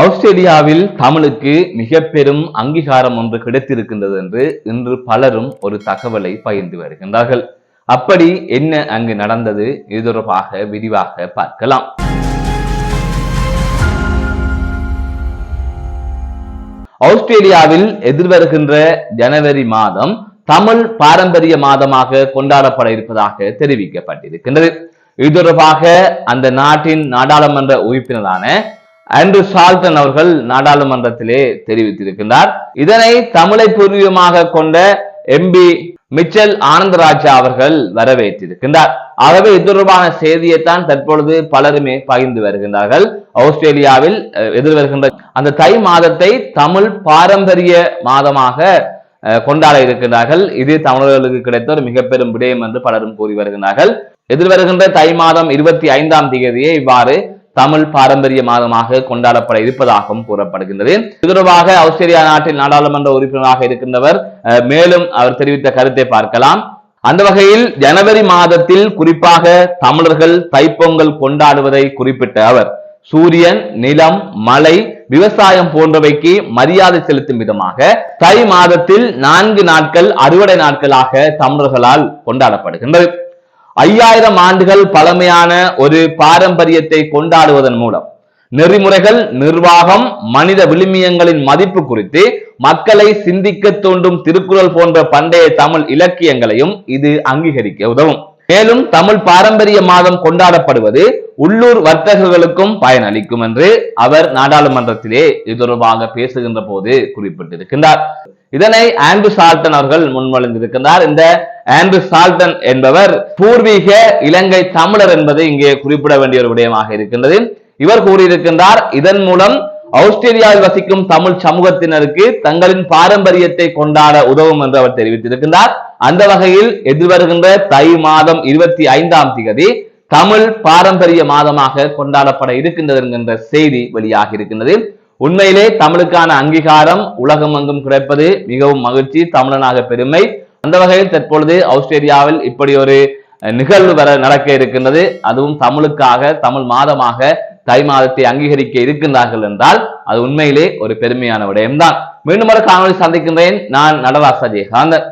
ஆஸ்திரேலியாவில் தமிழுக்கு மிக பெரும் அங்கீகாரம் ஒன்று கிடைத்திருக்கின்றது என்று இன்று பலரும் ஒரு தகவலை பகிர்ந்து வருகின்றார்கள். அப்படி என்ன அங்கு நடந்தது இது தொடர்பாக விரிவாக பார்க்கலாம். ஆஸ்திரேலியாவில் எதிர்வருகின்ற ஜனவரி மாதம் தமிழ் பாரம்பரிய மாதமாக கொண்டாடப்பட இருப்பதாக தெரிவிக்கப்பட்டிருக்கின்றது. இது தொடர்பாக அந்த நாட்டின் நாடாளுமன்ற உறுப்பினரான ஆண்ட்ரூ சால்டன் அவர்கள் நாடாளுமன்றத்திலே தெரிவித்திருக்கின்றார். இதனை தமிழை பூர்வீகமாக கொண்ட எம்பி மிச்சல் ஆனந்தராஜா அவர்கள் வரவேற்றிருக்கின்றார். ஆகவே இது தொடர்பான செய்தியைத்தான் தற்பொழுது பலருமே பகிர்ந்து வருகின்றார்கள். ஆஸ்திரேலியாவில் எதிர்வருகின்ற அந்த தை மாதத்தை தமிழ் பாரம்பரிய மாதமாக அஹ், கொண்டாட இருக்கின்றார்கள். இது தமிழர்களுக்கு கிடைத்த ஒரு மிக பெரும் விடயம் என்று பலரும் கூறி வருகின்றார்கள். எதிர்வருகின்ற தை மாதம் இருபத்தி ஐந்தாம் தேதியை இவ்வாறு தமிழ் பாரம்பரிய மாதமாக கொண்டாடப்பட இருப்பதாகவும் கூறப்படுகின்றது. இது தொடர்பாக ஆஸ்திரேலியா நாட்டில் நாடாளுமன்ற உறுப்பினராக இருக்கின்றவர் மேலும் அவர் தெரிவித்த கருத்தை பார்க்கலாம். அந்த வகையில் ஜனவரி மாதத்தில் குறிப்பாக தமிழர்கள் தைப்பொங்கல் கொண்டாடுவதை குறிப்பிட்ட அவர் சூரியன் நிலம் மலை விவசாயம் போன்றவைக்கு மரியாதை செலுத்தும் விதமாக தை மாதத்தில் நான்கு நாட்கள் அறுவடை நாட்களாக தமிழர்களால் கொண்டாடப்படுகின்றது. ஐயாயிரம் ஆண்டுகள் பழமையான ஒரு பாரம்பரியத்தை கொண்டாடுவதன் மூலம் நெறிமுறைகள் நிர்வாகம் மனித விழுமியங்களின் மதிப்பு குறித்து மக்களை சிந்திக்க தூண்டும் திருக்குறள் போன்ற பண்டைய தமிழ் இலக்கியங்களையும் இது அங்கீகரிக்க உதவும். மேலும் தமிழ் பாரம்பரிய மாதம் கொண்டாடப்படுவது உள்ளூர் வர்த்தகர்களுக்கும் பயனளிக்கும் என்று அவர் நாடாளுமன்றத்திலே இது தொடர்பாக பேசுகின்ற போது குறிப்பிட்டிருக்கின்றார். இதனை ஆண்ட்ரூ சால்டன் அவர்கள் முன்மொழிந்திருக்கின்றார். இந்த ஆண்ட்ரூ சால்டன் என்பவர் பூர்வீக இலங்கை தமிழர் என்பது இங்கே குறிப்பிட வேண்டிய ஒரு விடயமாக இருக்கின்றது. இவர் கூறியிருக்கின்றார் இதன் மூலம் ஆஸ்திரேலியாவில் வசிக்கும் தமிழ் சமூகத்தினருக்கு தங்களின் பாரம்பரியத்தை கொண்டாட உதவும் என்று அவர் தெரிவித்திருக்கின்றார். அந்த வகையில் எதிர்வருகின்ற தை மாதம் இருபத்தி ஐந்தாம் திகதி தமிழ் பாரம்பரிய மாதமாக கொண்டாடப்பட இருக்கின்றது என்கின்ற செய்தி வெளியாக இருக்கின்றது. உண்மையிலே தமிழுக்கான அங்கீகாரம் உலகமெங்கும் கிடைப்பது மிகவும் மகிழ்ச்சி தமிழனாக பெருமை. அந்த வகையில் தற்பொழுது ஆஸ்திரேலியாவில் இப்படி ஒரு நிகழ்வு வர நடக்க இருக்கின்றது. அதுவும் தமிழுக்காக தமிழ் மாதமாக தை மாதத்தை அங்கீகரிக்க இருக்கின்றார்கள் என்றால் அது உண்மையிலே ஒரு பெருமையான விடயம்தான். மீண்டும் ஒரு காணொலி சந்திக்கின்றேன். நான் நடராச ஜெயகாந்தன்.